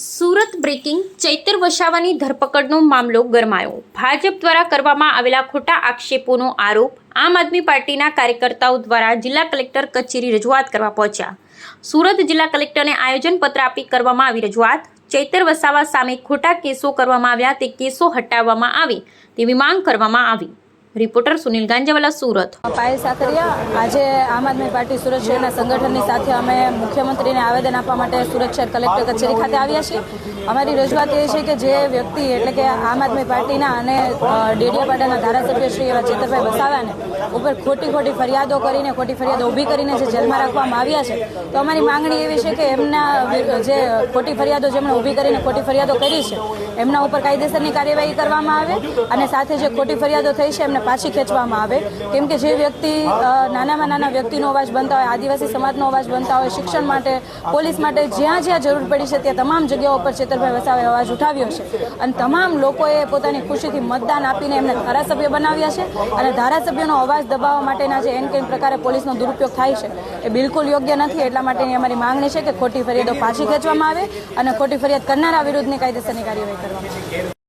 Surat breaking Chaitar વસાવાની ધરપકડનો મામલો ગરમાયો. ભાજપ દ્વારા કરવામાં આવેલા ખોટા આક્ષેપોનો આરોપ આમ આદમી પાર્ટીના કાર્યકર્તાઓ દ્વારા જિલ્લા કલેક્ટર કચેરી રજૂઆત કરવા પહોંચ્યા. સુરત જિલ્લા કલેક્ટરને આયોજનપત્ર આપી કરવામાં આવી રજૂઆત. ચૈતર વસાવા સામે ખોટા કેસો કરવામાં આવ્યા, તે કેસો હટાવવામાં આવે તેવી માંગ કરવામાં આવી. રિપોર્ટર સુનિલ ગાંજાવાલા, સુરત. પાયલ સાકરિયા, આજે આમ આદમી પાર્ટી સુરત શહેરના સંગઠનની સાથે અમે મુખ્યમંત્રીને આવેદન આપવા માટે સુરત શહેર કલેક્ટર કચેરી ખાતે આવ્યા છીએ. અમારી રજૂઆત એ છે કે જે વ્યક્તિ એટલે કે આમ આદમી પાર્ટીના અને ડેડિયાપાડાના ધારાસભ્ય શ્રી એવા ચેતરભાઈ વસાવાને ઉપર ખોટી ખોટી ફરિયાદો કરીને, ખોટી ફરિયાદો ઊભી કરીને જે જેલમાં રાખવામાં આવ્યા છે, તો અમારી માંગણી એવી છે કે એમના જે ખોટી ફરિયાદો જેમણે ઊભી કરીને ખોટી ફરિયાદો કરી છે, એમના ઉપર કાયદેસરની કાર્યવાહી કરવામાં આવે અને સાથે જે ખોટી ફરિયાદો થઈ છે, એમને પાછી ખેંચવામાં આવે. કેમ કે જે વ્યક્તિ નાનામાં નાના વ્યક્તિનો અવાજ બનતા હોય, આદિવાસી સમાજનો અવાજ બનતા હોય, શિક્ષણ માટે, પોલીસ માટે જ્યાં જ્યાં જરૂર પડી છે, ત્યાં તમામ જગ્યાઓ પર ચેતરભાઈ વસાવે અવાજ ઉઠાવ્યો છે. અને તમામ લોકોએ પોતાની ખુશીથી મતદાન આપીને એમને ધારાસભ્ય બનાવ્યા છે અને ધારાસભ્યનો અવાજ દબાવવા માટેના જે એન કેમ પ્રકારે પોલીસનો દુરુપયોગ થાય છે, એ બિલકુલ યોગ્ય નથી. એટલા માટેની અમારી માંગણી છે કે ખોટી ફરિયાદો પાછી ખેંચવામાં આવે અને ખોટી ફરિયાદ કરનારા વિરુદ્ધની કાયદેસરની કાર્યવાહી કરવામાં આવે.